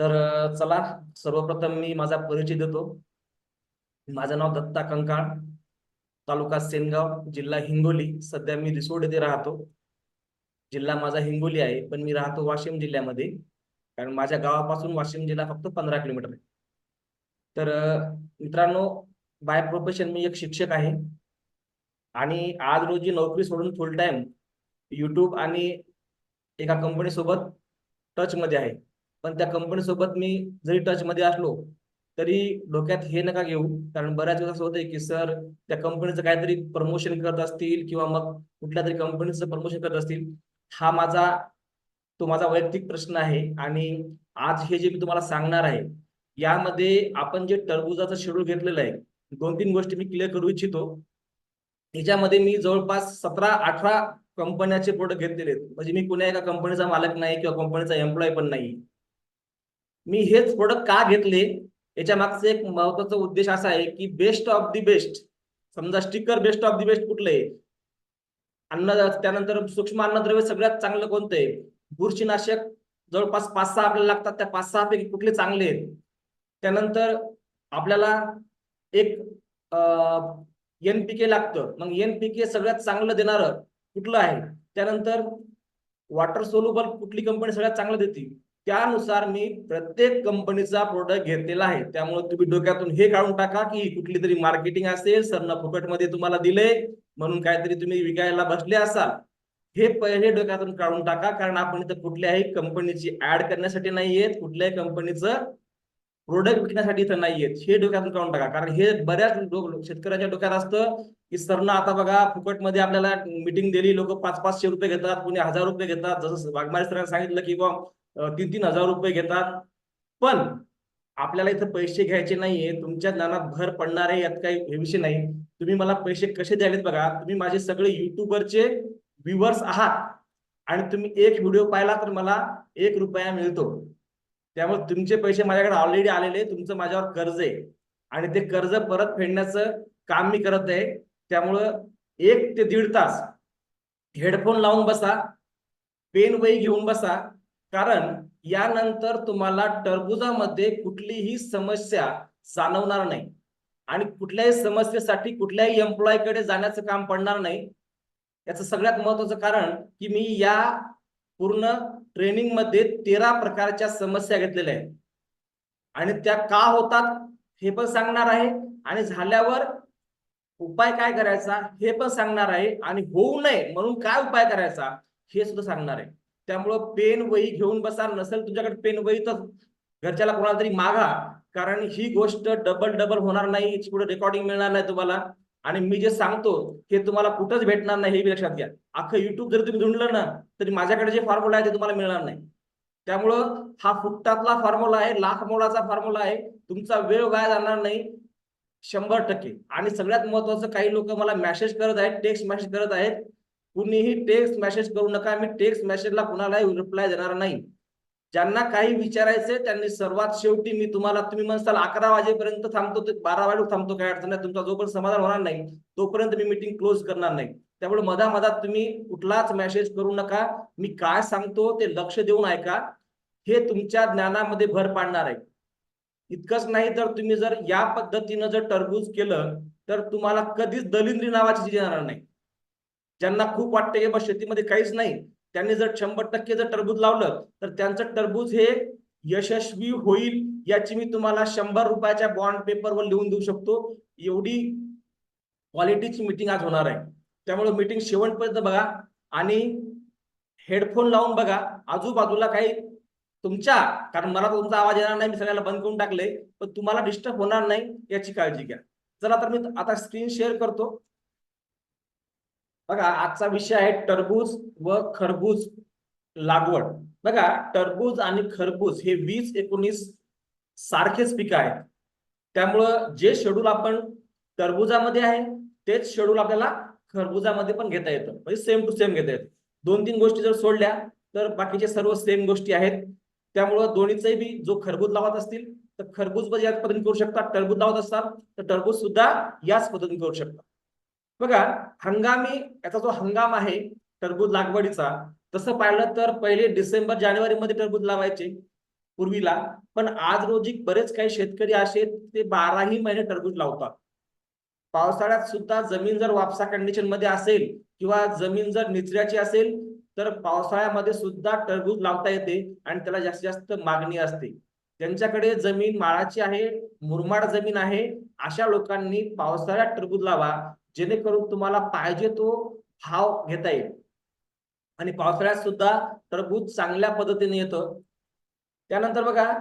तर चला सर्वप्रथम मी माझा परिचय देतो. माझं नाव दत्ता कंकाळ तालुका सेनगाव जिल्हा हिंगोली. सध्या मी रिसोड येथे राहतो. जिल्हा माझा हिंगोली आहे पण मी राहतो वाशिम जिल्ह्यामध्ये. कारण माझ्या गावापासून वाशिम जिल्हा फक्त पंधरा किलोमीटर आहे. तर मित्रांनो बाय प्रोफेशन मी एक शिक्षक आहे. आणि आज रोजी नोकरी सोडून फुल टाइम युट्यूब आणि एका कंपनीसोबत टचमध्ये आहे. पण त्या कंपनी सोबत मी जरी टच मध्ये असलो तरी डोक्यात हे नका घेऊ. कारण बऱ्याच वेळेस असं होतंय की सर त्या कंपनीचं काहीतरी प्रमोशन करत असतील किंवा मग कुठल्या तरी कंपनीचं प्रमोशन करत असतील. हा माझा तो माझा वैयक्तिक प्रश्न आहे आणि आज हे जे मी तुम्हाला सांगणार आहे यामध्ये आपण जे टरबुजाचं शेड्यूल घेतलेलं आहे दोन तीन गोष्टी मी क्लिअर करू इच्छितो. ह्याच्यामध्ये मी जवळपास सतरा अठरा कंपन्याचे प्रोडक्ट घेतलेले आहेत. म्हणजे मी कुण्या एका कंपनीचा मालक नाही किंवा कंपनीचा एम्प्लॉय पण नाही. मी हेच प्रोडक्ट का घेतले? याच्या मागचं एक महत्त्वाचा उद्देश असा आहे की बेस्ट ऑफ दी बेस्ट समजा sticker best of the best कुठलं आहे अन्न त्यानंतर सूक्ष्म अन्नद्रव्य सगळ्यात चांगलं कोणतं आहे? बुरशीनाशक जवळपास पाच सहा आपल्याला लागतात त्या पाच सहा पैकी कुठले चांगले आहेत? त्यानंतर आपल्याला एक एनपीके लागतं. मग एनपीके सगळ्यात चांगलं देणारं कुठलं आहे? त्यानंतर वॉटर सोल्युबल कुठली कंपनी सगळ्यात चांगलं देते? त्यानुसार मी प्रत्येक कंपनीचा प्रोडक्ट घेतलेला आहे. त्यामुळे तुम्ही डोक्यातून हे काढून टाका की कुठली तरी मार्केटिंग असेल सरना फुकटमध्ये तुम्हाला दिले म्हणून काहीतरी तुम्ही विकायला बसले असाल. हे पहिले डोक्यातून काढून टाका कारण आपण इथं कुठल्याही कंपनीची ऍड करण्यासाठी नाहीयेत कुठल्याही कंपनीचं प्रोडक्ट विकण्यासाठी इथं नाहीयेत. हे डोक्यातून काढून टाका. कारण हे बऱ्याच शेतकऱ्याच्या डोक्यात असतं की सरना आता बघा फुकटमध्ये आपल्याला मिटिंग दिली लोक पाच पाचशे रुपये घेतात कुणी हजार रुपये घेतात. जसं वाघमारे सरांनी सांगितलं की बा तीन तीन हजार रुपये घेतात. पण आपल्याला इथं पैसे घ्यायचे नाहीये. तुमच्या ज्ञानात भर पडणार आहे यात काही हे विषय नाही. तुम्ही मला पैसे कसे द्यायलेत बघा. तुम्ही माझे सगळे युट्यूबरचे व्ह्युअर्स आहात. आणि तुम्ही एक व्हिडिओ पाहिला तर मला एक रुपया मिळतो. त्यामुळे तुमचे पैसे माझ्याकडे ऑलरेडी आलेले तुमचं माझ्यावर कर्ज आहे. आणि ते कर्ज परत फेडण्याचं काम मी करत आहे. त्यामुळं एक ते दीड तास हेडफोन लावून बसा. पेन वही घेऊन बसा. कारण यानंतर तुम्हाला टरबुजामध्ये कुठलीही समस्या जाणवणार नाही. आणि कुठल्याही समस्येसाठी कुठल्याही एम्प्लॉईकडे जाण्याचं काम पडणार नाही. याचं सगळ्यात महत्वाचं कारण की मी या पूर्ण ट्रेनिंगमध्ये तेरा प्रकारच्या समस्या घेतलेल्या आहेत. आणि त्या का होतात हे पण सांगणार आहे. आणि झाल्यावर उपाय काय करायचा हे पण सांगणार आहे. आणि होऊ नये म्हणून काय उपाय करायचा हे सुद्धा सांगणार आहे. त्यामुळं पेन वही घेऊन बसा नसेल तुमच्याकडे पेन वही तर घरच्याला कोणाला तरी मागा. कारण ही गोष्ट डबल डबल होणार नाही कुठे रेकॉर्डिंग मिळणार नाही तुम्हाला. आणि मी जे सांगतो हे तुम्हाला कुठंच भेटणार नाही हे बी लक्षात घ्या. अख्खं युट्यूब जर तुम्ही धुंडलं ना तरी माझ्याकडे जे फॉर्म्युला आहे ते तुम्हाला मिळणार नाही. त्यामुळं हा फुटातला फॉर्म्युला आहे लाख मोलाचा फॉर्म्युला आहे. तुमचा वेळ वाया जाणार नाही शंभर टक्के. आणि सगळ्यात महत्वाचं काही लोक मला मेसेज करत आहेत टेक्स्ट मेसेज करत आहेत. कुणीही टेक्स्ट मेसेज करू नका मी टेक्स्ट मेसेजला कुणालाही रिप्लाय देणार नाही. ज्यांना काही विचारायचंय त्यांनी सर्वात शेवटी मी तुम्हाला तुम्ही म्हणसाल अकरा वाजेपर्यंत थांबतो ते बारा वाजे थांबतो काही अडचण नाही. तुमचा जोपर्यंत समाधान होणार नाही तोपर्यंत मी मीटिंग क्लोज करणार नाही. त्यामुळे मधामधात तुम्ही कुठलाच मेसेज करू नका. मी काय सांगतो ते लक्ष देऊन ऐका. हे तुमच्या ज्ञानामध्ये भर पाडणार आहे. इतकंच नाही तर तुम्ही जर या पद्धतीनं जर टरबूज केलं तर तुम्हाला कधीच दलिंद्री नावाची येणार नाही. ज्यांना खूप वाटतं की बा शेतीमध्ये काहीच नाही त्यांनी जर शंभर टक्के जर टरबूज लावलं तर त्यांचं टरबूज हे यशस्वी होईल याची मी तुम्हाला शंभर रुपयाच्या बॉन्ड पेपरवर लिहून देऊ शकतो. एवढी क्वालिटीची मिटिंग आज होणार आहे. त्यामुळे मिटिंग शेवटपर्यंत बघा आणि हेडफोन लावून बघा. आजूबाजूला काही तुमच्या कारण मला तुमचा आवाज येणार नाही मी सगळ्याला बंद करून टाकले पण तुम्हाला डिस्टर्ब होणार नाही याची काळजी घ्या. चला तर मी आता स्क्रीन शेअर करतो. बघा आजचा विषय आहे टरबूज व खरबूज लागवड. बघा टरबूज आणि खरबूज हे वीस एकोणीस सारखेच पिकं आहेत. त्यामुळं जे शेड्यूल आपण टरबुजामध्ये आहे तेच शेड्यूल आपल्याला खरबुजामध्ये पण घेता येतं. म्हणजे सेम टू सेम घेता येतं. दोन तीन गोष्टी जर सोडल्या तर बाकीचे सर्व सेम गोष्टी आहेत. त्यामुळं दोन्हीचे बी जो खरबूज लावत असतील तर खरबूज पण याच पद्धतीने करू शकतात टरबूज लावत असतात तर टरबूज सुद्धा याच पद्धतीने करू शकतात. बघा हंगामी याचा जो हंगाम आहे टरबूज लागवडीचा तसं पाहिलं तर पहिले डिसेंबर जानेवारीमध्ये टरबूज लावायचे पूर्वीला. पण आज रोजी बरेच काही शेतकरी असे ते बाराही महिने टरबूज लावतात. पावसाळ्यात सुद्धा जमीन जर वापसा कंडिशनमध्ये असेल किंवा जमीन जर निचऱ्याची असेल तर पावसाळ्यामध्ये सुद्धा टरबूज लावता येते आणि त्याला जास्तीत जास्त मागणी असते. त्यांच्याकडे जमीन माळाची आहे मुरमाड जमीन आहे अशा लोकांनी पावसाळ्यात टरबूज लावा जेणेकरून तुम्हाला पाहिजे तो भाव घेता येईल. आणि पावसाळ्यात सुद्धा टरबूज चांगल्या पद्धतीने येतं. त्यानंतर बघा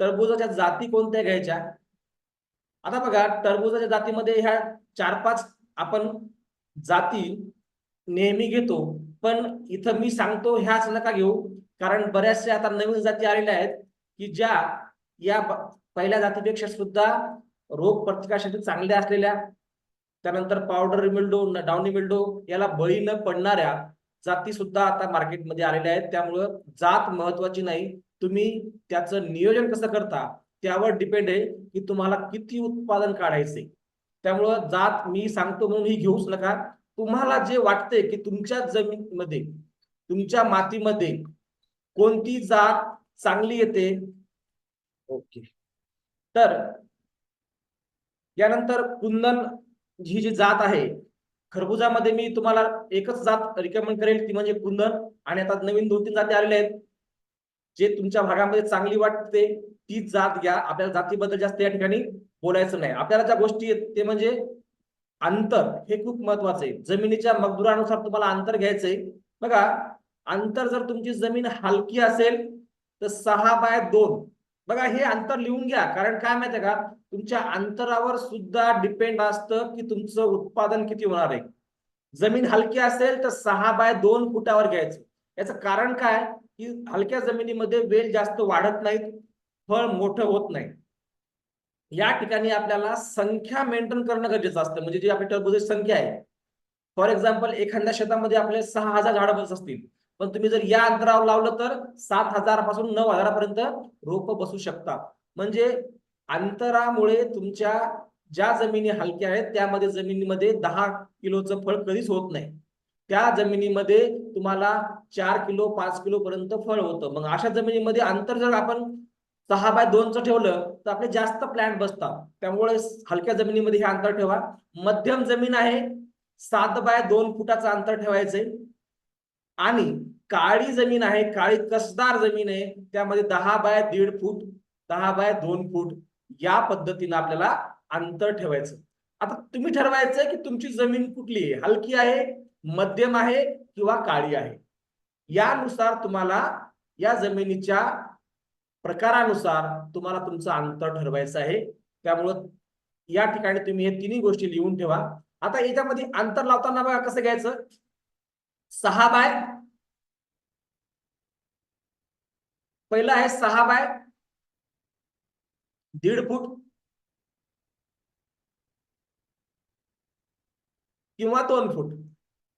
टरबूजाच्या जाती कोणत्या घ्यायच्या? आता बघा टरबूजाच्या जातीमध्ये ह्या चार पाच आपण जाती नेहमी घेतो. पण इथं मी सांगतो ह्याच नका घेऊ. कारण बऱ्याचशा आता नवीन जाती आलेल्या आहेत की ज्या या पहिल्या जातीपेक्षा सुद्धा रोग प्रतिकारशक्ती चांगल्या असलेल्या त्यानंतर पावडर मिल्डो डाउनी मिल्डो याला बळी न पडणाऱ्या जाती सुद्धा आता मार्केटमध्ये आलेल्या आहेत. त्यामुळं जात महत्वाची नाही. तुम्ही त्याचं नियोजन कसं करता त्यावर डिपेंड आहे की तुम्हाला किती उत्पादन काढायचे त्यामुळं जात मी सांगतो म्हणून ही घेऊच नका. तुम्हाला जे वाटते की तुमच्या जमीनमध्ये तुमच्या मातीमध्ये कोणती जात चांगली येते. ओके. तर यानंतर कुंदन ही जी जात आहे खरबुजामध्ये मी तुम्हाला एकच जात रिकमेंड करेल ती म्हणजे कुंदन. आणि आता नवीन दोन तीन जाती आलेल्या आहेत जे तुमच्या भागामध्ये चांगली वाटते ती जात घ्या. आपल्याला जातीबद्दल जास्त या ठिकाणी बोलायचं नाही. आपल्याला ज्या गोष्टी आहेत ते म्हणजे अंतर हे खूप महत्वाचं आहे. जमिनीच्या मजदुरानुसार तुम्हाला अंतर घ्यायचंय. बघा अंतर जर तुमची जमीन हलकी असेल तर सहा बाय दोन. बघा हे अंतर लिहून घ्या. कारण काय माहितीये का? तुमच्या अंतरावर सुद्धा डिपेंड असतं की तुमचं उत्पादन किती होणार आहे. जमीन हलकी असेल तर सहा बाय दोन फुटावर घ्यायचं. याचं कारण काय? की हलक्या जमिनीमध्ये वेल जास्त वाढत नाहीत फळ मोठं होत नाही. या ठिकाणी आपल्याला संख्या मेंटेन करणं गरजेचं असतं. म्हणजे जी आपली टरबूज संख्या आहे. फॉर एक्झाम्पल एखाद्या शेतामध्ये आपले सहा हजार झाडं बसत असतील. पण तुम्ही जर या अंतरावर लावलं तर सात हजारापासून नऊ हजारापर्यंत रोप बसू शकता म्हणजे अंतरामुळे तुमच्या ज्या जमिनी हलक्या आहेत त्यामध्ये जमिनीमध्ये दहा किलोचं फळ कधीच होत नाही. त्या जमिनीमध्ये तुम्हाला चार किलो पाच किलो पर्यंत फळ होतं. मग अशा जमिनीमध्ये अंतर जर आपण सहा बाय दोनचं ठेवलं तर आपले जास्त प्लॅन्ट बसतात. त्यामुळे हलक्या जमिनीमध्ये हे अंतर ठेवा. मध्यम जमीन आहे सात बाय दोन फुटाचं अंतर ठेवायचंय. आणि काळी जमीन आहे काळी कसदार जमीन आहे त्यामध्ये दहा बाय दीड फूट दहा बाय दोन फूट. या पद्धतीने आपल्याला अंतर ठेवायचं. आता तुम्ही ठरवायचं की तुमची जमीन कुठली आहे? हलकी आहे मध्यम आहे किंवा काळी आहे? यानुसार तुम्हाला या जमिनीच्या प्रकारानुसार तुम्हाला तुमचं अंतर ठरवायचं आहे. त्यामुळं या ठिकाणी तुम्ही हे तिन्ही गोष्टी लिहून ठेवा. आता याच्यामध्ये अंतर लावताना बघा कसं घ्यायचं? सहा बाय पहिलं आहे सहा बाय दीड फूट किंवा दोन फूट.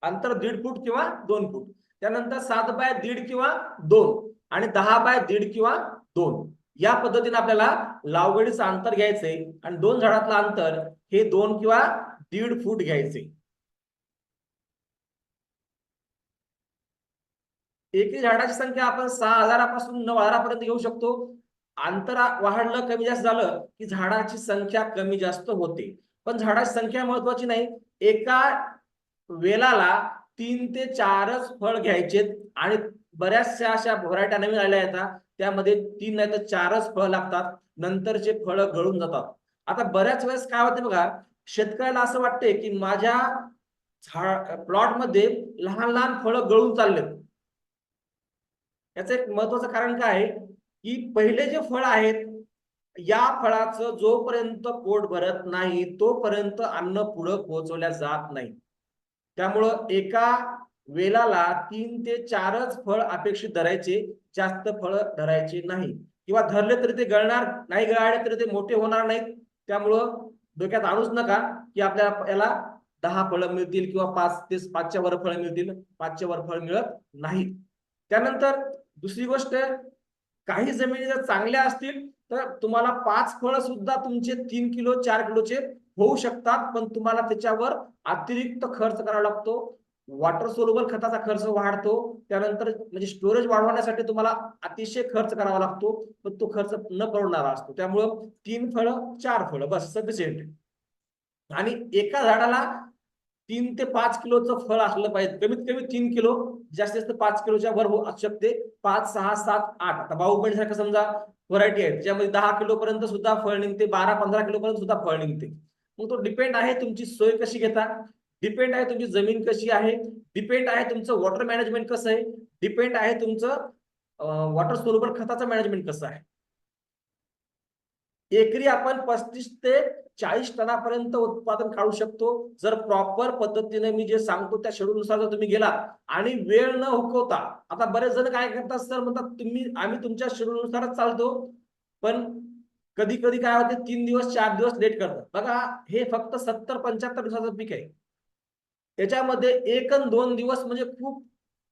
अंतर दीड फूट किंवा दोन फूट. त्यानंतर सात बाय दीड किंवा दोन आणि दहा बाय दीड किंवा दोन. या पद्धतीने आपल्याला लावगडीचं अंतर घ्यायचंय आणि दोन झाडातलं अंतर हे दोन किंवा दीड फूट घ्यायचे एकही झाडाची संख्या आपण सहा हजारापासून नऊ हजारापर्यंत घेऊ शकतो. अंतरा वाढलं कमी जास्त झालं की झाडाची संख्या कमी जास्त होते. पण झाडाची संख्या महत्वाची नाही. एका वेलाला तीन ते चारच फळ घ्यायचे आणि बऱ्याचशा अशा व्हरायट्या नवीन आल्या येतात त्यामध्ये तीन नाही तर चारच फळ लागतात. नंतरचे फळ गळून जातात. आता बऱ्याच वेळेस काय होते बघा शेतकऱ्याला असं वाटते की माझ्या झाड प्लॉटमध्ये लहान लहान फळं गळून चाललेत. याचं एक महत्वाचं कारण काय आहे? की पहिले जे फळ आहेत या फळाचं जोपर्यंत पोट भरत नाही तोपर्यंत अन्न पुढं पोहोचवल्या जात नाही. त्यामुळं एका वेलाला तीन ते चारच फळ अपेक्षित धरायचे जास्त फळ धरायचे नाही. किंवा धरले तरी ते गळणार नाही गळाले तरी ते मोठे होणार नाहीत. त्यामुळं डोक्यात आणूच नका की आपल्याला याला दहा फळं मिळतील किंवा पाच ते पाचच्या वर फळं मिळतील पाचच्या वर फळ मिळत नाही. त्यानंतर दुसरी गोष्ट काही जमिनी जर चांगल्या असतील तर तुम्हाला पाच फळ सुद्धा तुमचे तीन किलो चार किलोचे होऊ शकतात पण तुम्हाला त्याच्यावर अतिरिक्त खर्च करावा लागतो. वॉटर सोलुबल खताचा खर्च वाढतो. त्यानंतर म्हणजे स्टोरेज वाढवण्यासाठी तुम्हाला अतिशय खर्च करावा लागतो पण तो खर्च न परवडणारा असतो. त्यामुळं तीन फळं चार फळं बस सफिशियंट आणि एका झाडाला तीन ते पाच किलोचं फळ असलं पाहिजे. कमीत कमी तीन किलो जास्तीत जास्त पाच किलोच्या वर होऊ शकते. पाच सहा सात आठ. आता बाहुबली सारखं समजा व्हरायटी आहे ज्यामध्ये दहा किलो पर्यंत सुद्धा फळ निघते बारा पंधरा किलो पर्यंत सुद्धा फळ निघते. मग तो डिपेंड आहे तुमची सोय कशी घेता? डिपेंड आहे तुमची जमीन कशी आहे? डिपेंड आहे तुमचं वॉटर मॅनेजमेंट कसं आहे? डिपेंड आहे तुमचं वॉटर सोलुबल खताचं मॅनेजमेंट कसं आहे? एकरी आपण पस्तीस ते चाळीस टनापर्यंत उत्पादन काढू शकतो. जर प्रॉपर पद्धतीने मी जे सांगतो त्या शेड्यूलनुसार जर तुम्ही गेला आणि वेळ न हुकवता आता बरेच जण काय करतात सर म्हणतात तुम्ही आम्ही तुमच्या शेड्यूलनुसारच चालतो. पण कधी कधी काय होते तीन दिवस चार दिवस लेट करतात. बघा हे फक्त सत्तर पंच्याहत्तर दिवसाचं पीक आहे. त्याच्यामध्ये एक दोन दिवस म्हणजे खूप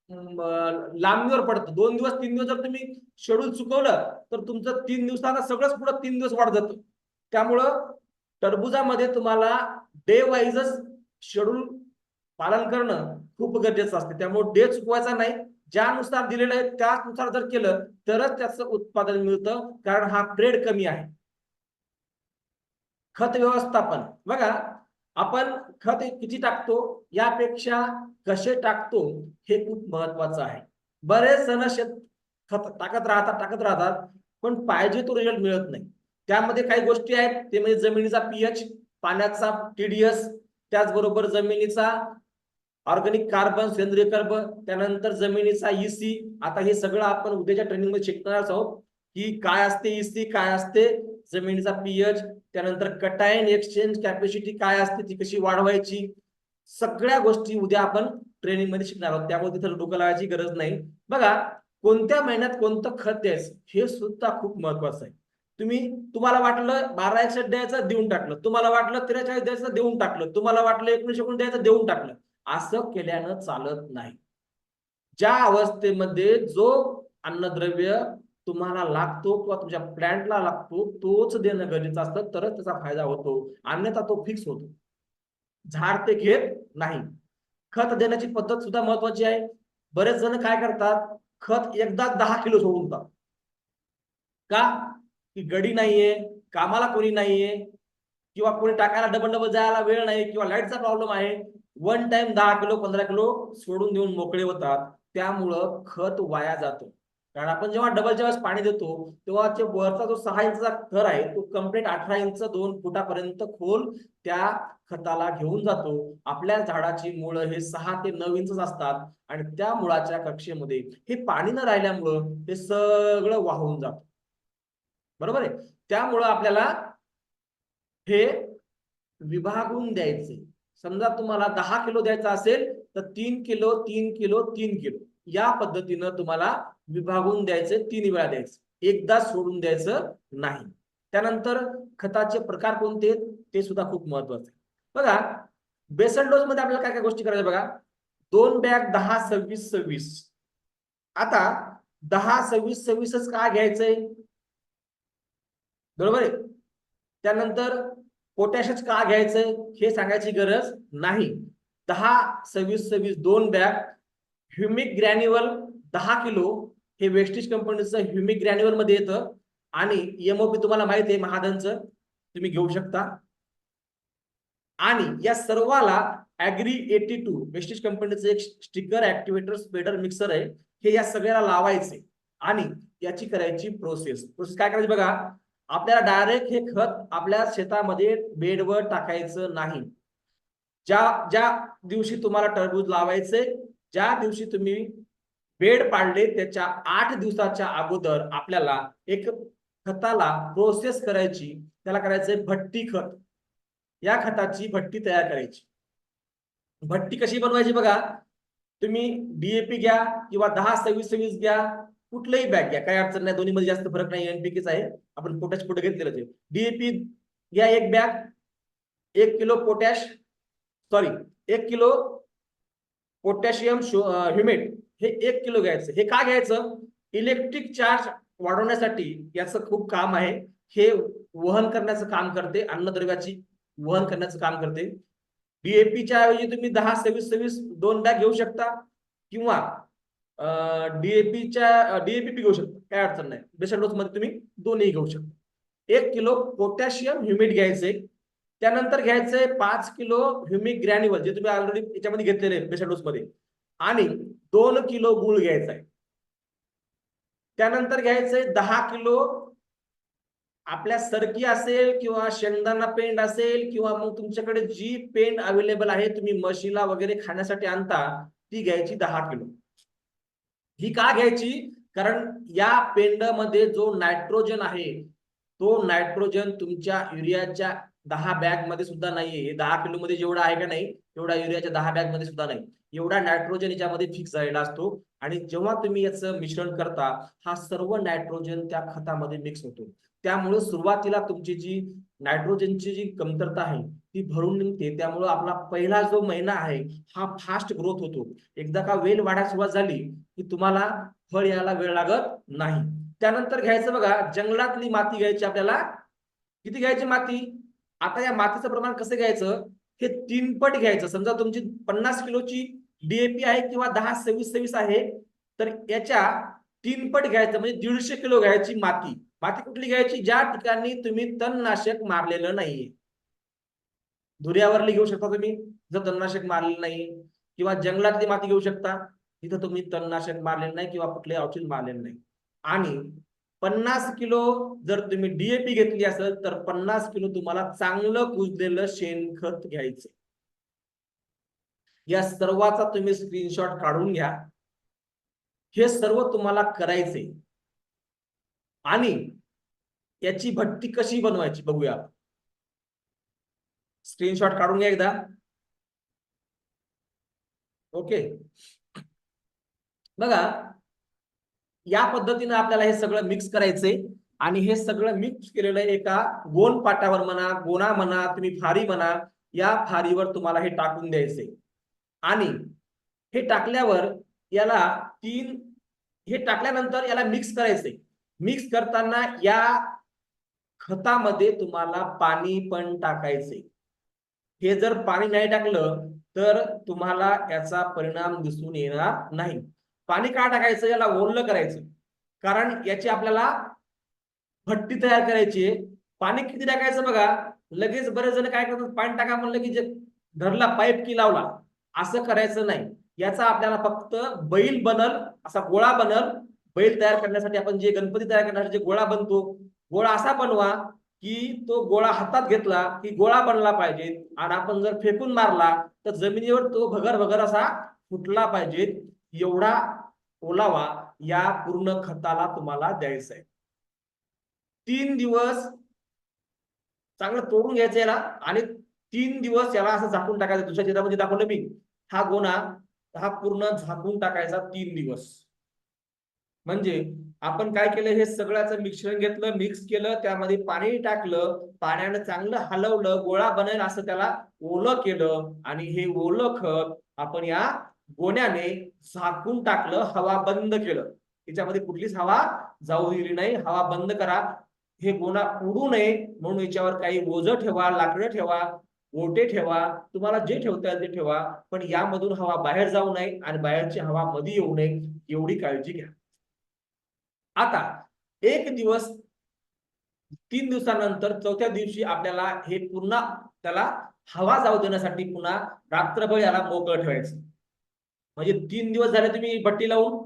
लांबीवर पडतं. दोन दिवस तीन दिवस जर तुम्ही शेड्यूल चुकवलं तर तुमचं तीन दिवसाला सगळंच पुढं तीन दिवस वाढ जातं. त्यामुळं टरबुजामध्ये तुम्हाला डे वाईजच शेड्यूल पालन करणं खूप गरजेचं असते. त्यामुळे डे चुकवायचा नाही. ज्यानुसार दिलेलं आहे त्यानुसार जर केलं तरच त्याचं उत्पादन मिळतं कारण हा ट्रेड कमी आहे. खत व्यवस्थापन. बघा आपण खत किती टाकतो? यापेक्षा कसे टाकतो? हे खूप महत्वाचं आहे. बरेच जण शेत खत टाकत राहतात टाकत राहतात पण पाहिजे तो रिझल्ट मिळत नाही. त्यामध्ये काही गोष्टी आहेत ते म्हणजे जमिनीचा पीएच पाण्याचा टीडीएस त्याचबरोबर जमिनीचा ऑर्गॅनिक कार्बन सेंद्रिय कार्बन त्यानंतर जमिनीचा ईसी आता हे सगळं आपण उद्याच्या ट्रेनिंगमध्ये शिकणार आहोत की काय असते ईसी काय असते? जमिनीचा पीएच त्यानंतर कटायन एक्सचेंज कॅपॅसिटी काय असते ती कशी वाढवायची? सगळ्या गोष्टी उद्या आपण ट्रेनिंगमध्ये शिकणार आहोत. त्यामुळे तिथं डोकं लावायची गरज नाही. बघा कोणत्या महिन्यात कोणतं खत द्यायचं हे सुद्धा खूप महत्वाचं आहे. तुम्ही तुम्हाला वाटलं बारा एकशे द्यायचं देऊन टाकलं. तुम्हाला वाटलं त्रेचाळीस द्यायचं देऊन टाकलं. तुम्हाला वाटलं एकोणीशे एकोण द्यायचं देऊन टाकलं. असं केल्यानं चालत नाही. ज्या अवस्थेमध्ये जो अन्नद्रव्य तुम्हाला लागतो किंवा तुमच्या प्लॅन्टला लागतो तोच देणं गरजेचं असतं तरच त्याचा फायदा होतो. अन्यथा तो फिक्स होतो. झाड ते घेत नाही. खत देण्याची पद्धत सुद्धा महत्वाची आहे. बरेच जण काय करतात खत एकदा दहा किलो सोडून का? की गडी नाहीये कामाला कोणी नाहीये किंवा कोणी टाकायला डबल डबल जायला वेळ नाही किंवा लाईटचा प्रॉब्लेम आहे. वन टाइम दहा किलो पंधरा किलो सोडून देऊन मोकळे होतात. त्यामुळं खत वाया जातो. कारण आपण जेव्हा डबलच्या वेळेस पाणी देतो तेव्हा वरचा जो सहा इंचचा थर आहे तो कंप्लीट अठरा इंच दोन फुटापर्यंत खोल त्या खताला घेऊन जातो. आपल्या झाडाची मुळं हे सहा ते नऊ इंच असतात आणि त्या मुळाच्या कक्षेमध्ये हे पाणी न राहिल्यामुळं हे सगळं वाहून जात. बरोबर आहे? त्यामुळं आपल्याला हे विभागून द्यायचे. समजा तुम्हाला दहा किलो द्यायचा असेल तर तीन किलो तीन किलो तीन किलो. या पद्धतीनं तुम्हाला विभागून द्यायचं तीन वेळा द्यायचं. एकदा सोडून द्यायचं नाही. त्यानंतर खताचे प्रकार कोणते ते सुद्धा खूप महत्त्वाचे बघा बेसल डोस मध्ये आपल्याला काय काय गोष्टी करायच्या बघा. दोन बॅग दहा सव्वीस सव्वीस. आता दहा सव्वीस सव्वीसच का घ्यायचंय? बरोबर आहे. त्यानंतर पोटॅशच का घ्यायचंय हे सांगायची गरज नाही. दहा सव्वीस सव्वीस दोन बॅग ह्युमिक ग्रॅन्युअल दहा किलो हे वेस्टिज कंपनीचं ह्युमिक ग्रॅन्युअलमध्ये येतं. आणि एमओपी तुम्हाला माहिती आहे महादनचं तुम्ही घेऊ शकता. आणि या सर्वाला ऍग्री एटी टू वेस्टिज कंपनीचं एक स्टिकर ऍक्टिव्हेटर स्पेडर मिक्सर आहे. हे या सगळ्याला लावायचे. आणि याची करायची प्रोसेस प्रोसेस काय करायची बघा. आपल्याला डायरेक्ट हे खत आपल्या शेतामध्ये बेडवर टाकायचं नाही. ज्या ज्या दिवशी तुम्हाला टरबूज लावायचे ज्या दिवशी तुम्ही बेड पाडले त्याच्या आठ दिवसाच्या अगोदर आपल्याला एक खताला प्रोसेस करायची त्याला करायचंय भट्टी खत. या खताची भट्टी तयार करायची. भट्टी कशी बनवायची बघा. तुम्ही डीएपी घ्या किंवा दहा सव्वीस सव्वीस घ्या. कुठलंही बॅग घ्या. काही अडचण नाही. दोन्ही मध्ये जास्त फरक नाही. एनपीकेच आहे. आपण पोटॅश कुठे घेतलेलं ते. डीएपी घ्या एक बॅग. एक किलो पोटॅश. सॉरी एक किलो पोटॅशियम ह्युमेट हे एक किलो घ्यायचं. हे का घ्यायचं? इलेक्ट्रिक चार्ज वाढवण्यासाठी याचं खूप काम आहे. हे वहन करण्याचं काम करते. अन्नद्रव्याची वहन करण्याचं काम करते. डीएपीच्या ऐवजी तुम्ही दहा सव्वीस सव्वीस दोन बॅग घेऊ शकता किंवा डीएपीच्या डीएपी घेऊ शकता. काय अडचण नाही. बेसल डोस मध्ये तुम्ही दोन्ही घेऊ शकता. एक किलो पोटॅशियम ह्युमेट घ्यायचे. त्यानंतर घ्यायचंय पाच किलो ह्युमिक ग्रॅन्युअल जे तुम्ही ऑलरेडी याच्यामध्ये घेतलेले बेसल डोस मध्ये. आणि दोन किलो गुळ घ्यायचा आहे. त्यानंतर घ्यायचंय दहा किलो आपल्या सरकी असेल किंवा शेंगदाणा पेंड असेल किंवा मग तुमच्याकडे जी पेंड अवेलेबल आहे तुम्ही मशीला वगैरे खाण्यासाठी आणता ती घ्यायची दहा किलो. ही का घ्यायची? कारण या पेंडमध्ये जो नायट्रोजन आहे तो नायट्रोजन तुमच्या युरियाच्या दहा बॅगमध्ये सुद्धा नाहीये. दहा किलो मध्ये जेवढा आहे का नाही तेवढा युरियाच्या दहा बॅगमध्ये सुद्धा नाही. एवढा नायट्रोजन याच्यामध्ये फिक्स झालेला असतो. आणि जेव्हा तुम्ही याचं मिश्रण करता हा सर्व नायट्रोजन त्या खतामध्ये मिक्स होतो. त्यामुळे सुरुवातीला तुमची जी नायट्रोजनची जी कमतरता आहे ती भरून निघते. त्यामुळे आपला पहिला जो महिना आहे हा फास्ट ग्रोथ होतो. एकदा का वेल वाढायला सुरुवात झाली की तुम्हाला फळ यायला वेळ लागत नाही. त्यानंतर घ्यायचं बघा जंगलातली माती घ्यायची आपल्याला. किती घ्यायची माती? आता या मातीचं प्रमाण कसं घ्यायचं? हे तीनपट घ्यायचं. समजा तुमची पन्नास किलोची डीएपी आहे किंवा दहा सव्वीस सव्वीस आहे तर याच्या तीनपट घ्यायचं म्हणजे दीडशे किलो घ्यायची माती. माती कुठली घ्यायची? ज्या ठिकाणी तुम्ही तणनाशक मारलेलं नाहीये. धुऱ्यावरली घेऊ शकता तुम्ही जर तणनाशक मारलेलं नाही किंवा जंगलातली माती घेऊ शकता तिथं तुम्ही तणनाशक मारलेलं नाही किंवा कुठले औषध मारलेलं नाही. आणि पन्नास किलो जर तुम्ही डीएपी घेतली असेल तर पन्नास किलो तुम्हाला चांगलं कुजलेलं शेणखत घ्यायचं या सर्वाचा तुम्ही स्क्रीनशॉट काढून घ्या. हे सर्व तुम्हाला करायचे आणि याची भट्टी कशी बनवायची बघूया स्क्रीनशॉट काढून घ्या एकदा. ओके बघा या पद्धतीने आपल्याला हे सगळं मिक्स करायचंय. आणि हे सगळं मिक्स केलेलं एका गोल पाटावर म्हणा गोणा म्हणा तुम्ही फारी म्हणा या फारीवर तुम्हाला हे टाकून द्यायचंय. आणि हे टाकल्यावर याला तीन हे टाकल्यानंतर याला मिक्स करायचंय. मिक्स करताना या खतामध्ये तुम्हाला पाणी पण टाकायचंय. हे जर पाणी नाही टाकलं तर तुम्हाला याचा परिणाम दिसून येणार नाही. पाणी का टाकायचं? याला ओल्ल करायचं. कारण याची आपल्याला भट्टी तयार करायची पाणी किती टाकायचं बघा? लगेच बरेच जण काय करतात? पाणी टाका म्हणलं की जे धरला पाईप की लावला असं करायचं नाही. याचा आपल्याला फक्त बैल बनल असा गोळा बनल. बैल तयार करण्यासाठी आपण जे गणपती तयार करण्यासाठी जे गोळा बनतो गोळा असा बनवा की तो गोळा हातात घेतला की गोळा बनला पाहिजे. आणि आपण जर फेकून मारला तर जमिनीवर तो भगर भगर असा फुटला पाहिजे. एवढा ओलावा या पूर्ण खताला तुम्हाला द्यायचा आहे. तीन दिवस चांगलं तोडून घ्यायचं याला आणि तीन दिवस याला असं झाकून टाकायचं. दुसऱ्या चित्रामध्ये म्हणजे दाखवलं मी. हा गोणा हा पूर्ण झाकून टाकायचा तीन दिवस. म्हणजे आपण काय केलं? हे सगळ्याचं मिश्रण घेतलं मिक्स केलं त्यामध्ये पाणी टाकलं पाण्यानं चांगलं हलवलं गोळा बनेल असं त्याला ओलं केलं आणि हे ओलं खत आपण या गोण्याने झाकून टाकलं हवा बंद केलं. याच्यामध्ये कुठलीच हवा जाऊ दिली नाही. हवा बंद करा. हे गोणा उडू नये म्हणून याच्यावर काही ओझ ठेवा लाकडं ठेवा ओटे ठेवा. तुम्हाला जे ठेवता येईल ते ठेवा. पण यामधून हवा बाहेर जाऊ नये आणि बाहेरची हवा मध्ये येऊ नये. एवढी काळजी घ्या. आता एक दिवस तीन दिवसानंतर चौथ्या दिवशी आपल्याला हे पुन्हा त्याला हवा जाऊ देण्यासाठी पुन्हा रात्रभर याला मोकळं ठेवायचं. म्हणजे तीन दिवस झाले तुम्ही भट्टी लावून.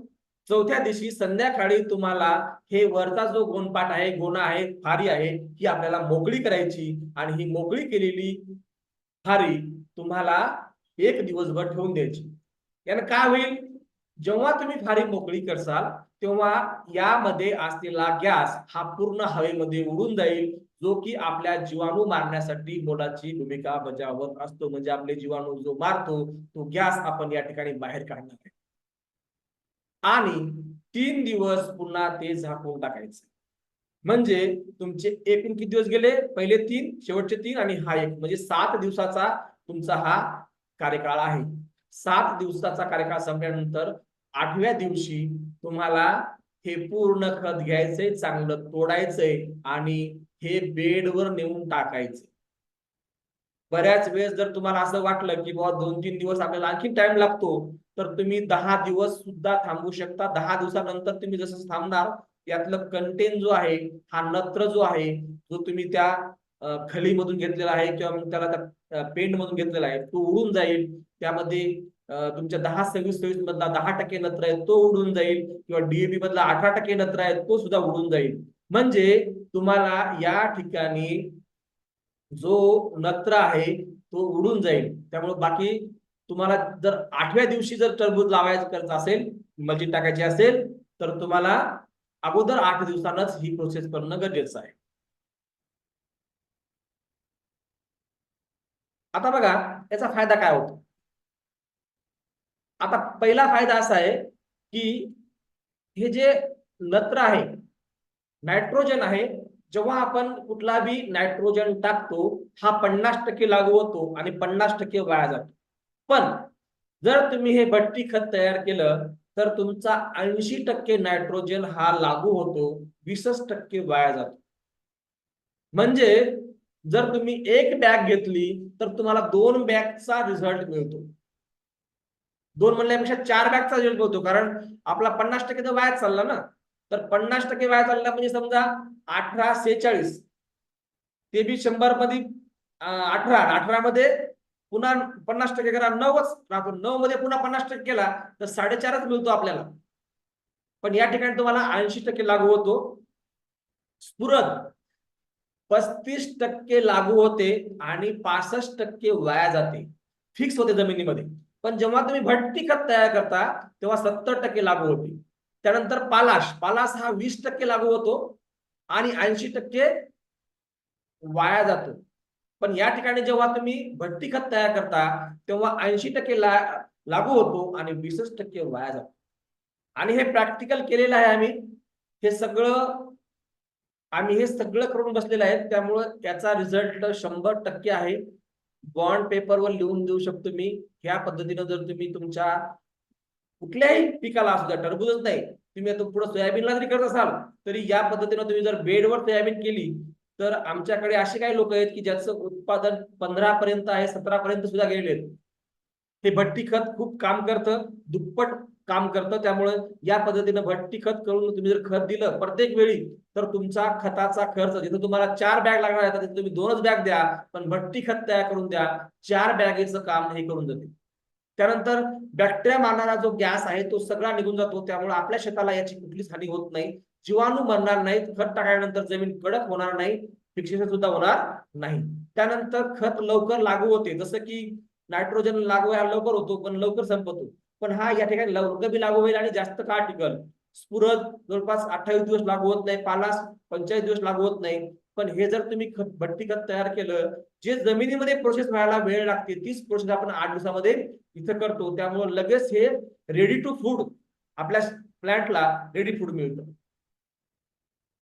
चौथ्या दिवशी संध्याकाळी तुम्हाला हे वरचा जो गोणपाट आहे गोणा आहे फारी आहे ही आपल्याला मोकळी करायची. आणि ही मोकळी केलेली फारी तुम्हाला एक दिवसभर ठेवून द्यायची. यानं काय होईल? जेव्हा तुम्ही फारी मोकळी करसाल तेव्हा यामध्ये असलेला गॅस हा पूर्ण हवेमध्ये उडून जाईल. जो की आपल्या जीवाणू मारण्यासाठी मोलाची भूमिका बजावत असतो. म्हणजे आपले जीवाणू जो मारतो तो गॅस आपण या ठिकाणी बाहेर काढणार आहे. आणि तीन दिवस पुन्हा ते झाकून टाकायचं. म्हणजे तुमचे एकूण किती दिवस गेले? पहिले तीन शेवटचे तीन आणि हा एक. म्हणजे सात दिवसाचा तुमचा हा कार्यकाळ आहे. सात दिवसाचा कार्यकाळ संपल्यानंतर आठव्या दिवशी तुम्हाला हे पूर्ण खत घ्यायचंय चांगलं तोडायचंय आणि हे बेडवर नेऊन टाकायचे. बऱ्याच वेळेस जर तुम्हाला असं वाटलं की बाबा दोन तीन दिवस आपल्याला आणखी टाइम लागतो तर तुम्ही दहा दिवस सुद्धा थांबू शकता. दहा दिवसानंतर तुम्ही जसं थांबणार यातलं कंटेन जो आहे हा नत्र जो आहे जो तुम्ही त्या खली खलीमधून घेतलेला आहे किंवा मग त्याला त्या पेंट मधून घेतलेला आहे तो उडून जाईल. त्यामध्ये तुमच्या दहा सव्वीस सव्वीस मधला दहा टक्के नत्र आहे तो उडून जाईल. किंवा डीएपी मधला अठरा टक्के नत्र आहे तो सुद्धा उडून जाईल. म्हणजे तुम्हाला या ठिकाणी जो नत्र आहे तो उडून जाईल. त्यामुळे बाकी तुम्हाला जर आठव्या दिवशी जर टरबूज लावायचं करायचं असेल मल्जी टाकायची असेल तर तुम्हाला अगोदर आठ दिवसांनाच ही प्रोसेस करणं गरजेचं आहे. आता बघा याचा फायदा काय होतो? आता पहिला फायदा असा आहे की हे जे नत्र आहे नायट्रोजन आहे. जेव्हा आपण कुठलाही नायट्रोजन टाकतो हा पन्नास टक्के लागू होतो आणि पन्नास टक्के वाया जातो. पण जर तुम्ही हे भट्टी खत तयार केलं तर तुमचा ऐंशी टक्के नायट्रोजन हा लागू होतो वीसच टक्के वाया जातो. म्हणजे जर तुम्ही एक बॅग घेतली तर तुम्हाला दोन बॅगचा रिझल्ट मिळतो. दोन म्हणल्यापेक्षा चार बॅगचा रिझल्ट मिळतो कारण आपला पन्नास टक्के तर वायाच चालला ना. तर पन्नास टक्के वाया चालला म्हणजे समजा अठरा सेहेचाळीस. ते बी शंभरमध्ये अठरा अठरा मध्ये पुन्हा पन्नास टक्के करा नऊच राहतो. नऊ मध्ये पुन्हा पन्नास टक्के केला तर साडेचारच मिळतो आपल्याला. पण या ठिकाणी तुम्हाला ऐंशी टक्के लागू होतो. स्फुरद. पस्तीस टक्के लागू होते आणि पासष्ट टक्के वाया जाते. फिक्स होते जमिनीमध्ये. पण जेव्हा तुम्ही भट्टी खत तयार करता तेव्हा सत्तर टक्के लागू होते. त्यानंतर पालाश. पालाश हा वीस टक्के लागू होतो आणि ऐंशी टक्के वाया जातो. पण या ठिकाणी जेव्हा तुम्ही भट्टी खत तयार करता तेव्हा ऐंशी टक्के ला लागू होतो आणि वीसच टक्के वाया जातो. आणि हे प्रॅक्टिकल केलेलं आहे आम्ही. हे सगळं आम्ही हे सगळं करून बसलेलं आहे. त्यामुळं त्याचा रिझल्ट शंभर टक्के आहे. बॉन्ड पेपरवर लिहून देऊ शकतो मी. ह्या पद्धतीनं जर तुम्ही तुमच्या कुठल्याही पिकाला असू द्या टरबूजच नाही. तुम्ही आता पुढे सोयाबीनला जरी करत असाल तरी या पद्धतीनं तुम्ही जर बेडवर सोयाबीन केली तर आमच्याकडे असे काही लोक आहेत की ज्याचं उत्पादन पंधरा पर्यंत आहे सतरा पर्यंत सुद्धा गेलेले हे भट्टी खत खूप काम करतं दुप्पट काम करतं. त्यामुळे या पद्धतीनं भट्टी खत करून तुम्ही जर खत दिलं प्रत्येक वेळी तर तुमचा खताचा खर्च जिथं तुम्हाला चार बॅग लागणार आहे तिथे तुम्ही दोनच बॅग द्या पण भट्टी खत तयार करून द्या चार बॅगेचं काम हे करून जाते. त्यानंतर बॅक्टेरिया मारणारा जो गॅस आहे तो सगळा निघून जातो. त्यामुळे आपल्या शेताला याची कुठलीच हानी होत नाही. जीवाणू मरणार नाहीत. खत टाकल्यानंतर जमीन कडक होणार नाही. फिक्सेशन सुद्धा होणार नाही. त्यानंतर खत लवकर लागू होते. जसं की नायट्रोजन लागू हा लवकर होतो पण लवकर संपतो पण हा या ठिकाणी लवकर बी लागू होईल आणि जास्त काळ टिकल. स्फुरद जवळपास अठ्ठावीस दिवस लागू होत नाही. पालास पंचेचाळीस दिवस लागू होत नाही. पण हे जर तुम्ही खत भट्टी खत तयार केलं जे जमिनीमध्ये प्रोसेस व्हायला वेळ लागते तीच प्रोसेस आपण आठ दिवसामध्ये इथं करतो त्यामुळे लगेच हे रेडी टू फूड आपल्या प्लांटला रेडी फूड मिळतं.